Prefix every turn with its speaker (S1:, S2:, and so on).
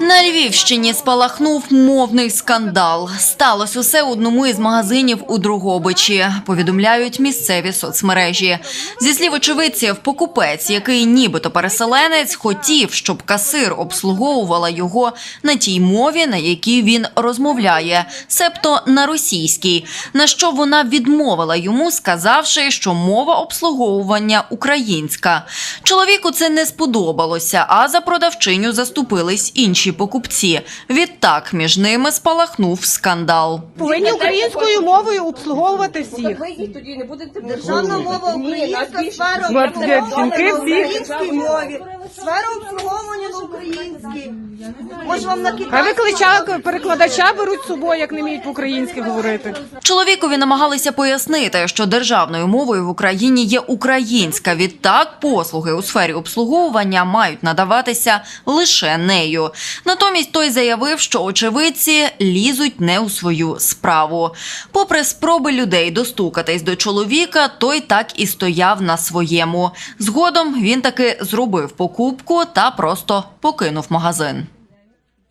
S1: На Львівщині спалахнув мовний скандал. Сталося усе у одному із магазинів у Другобичі. Повідомляють місцеві соцмережі. Зі слів очевидців, покупець, який нібито переселенець, хотів, щоб касир обслуговувала його на тій мові, на якій він розмовляє, себто на російській. На що вона відмовила йому, сказавши, що мова обслуговування українська. Чоловіку це не сподобалося, а за продавчиню заступились інші покупці. Відтак між ними спалахнув скандал.
S2: Повинні українською мовою обслуговувати всіх.
S3: Ви їх тоді не будете
S4: Державна мова українська, сфера українській мові, сфера обслуговування на українській. Може вам на
S2: А
S4: китайській?
S2: виклича перекладача беруть з собою, як не вміють по-українськи говорити.
S1: Чоловікові намагалися пояснити, що державною мовою в Україні є українська. Відтак послуги у сфері обслуговування мають надаватися лише нею. Натомість той заявив, що очевидці лізуть не у свою справу. Попри спроби людей достукатись до чоловіка, той так і стояв на своєму. Згодом він таки зробив покупку та просто покинув магазин.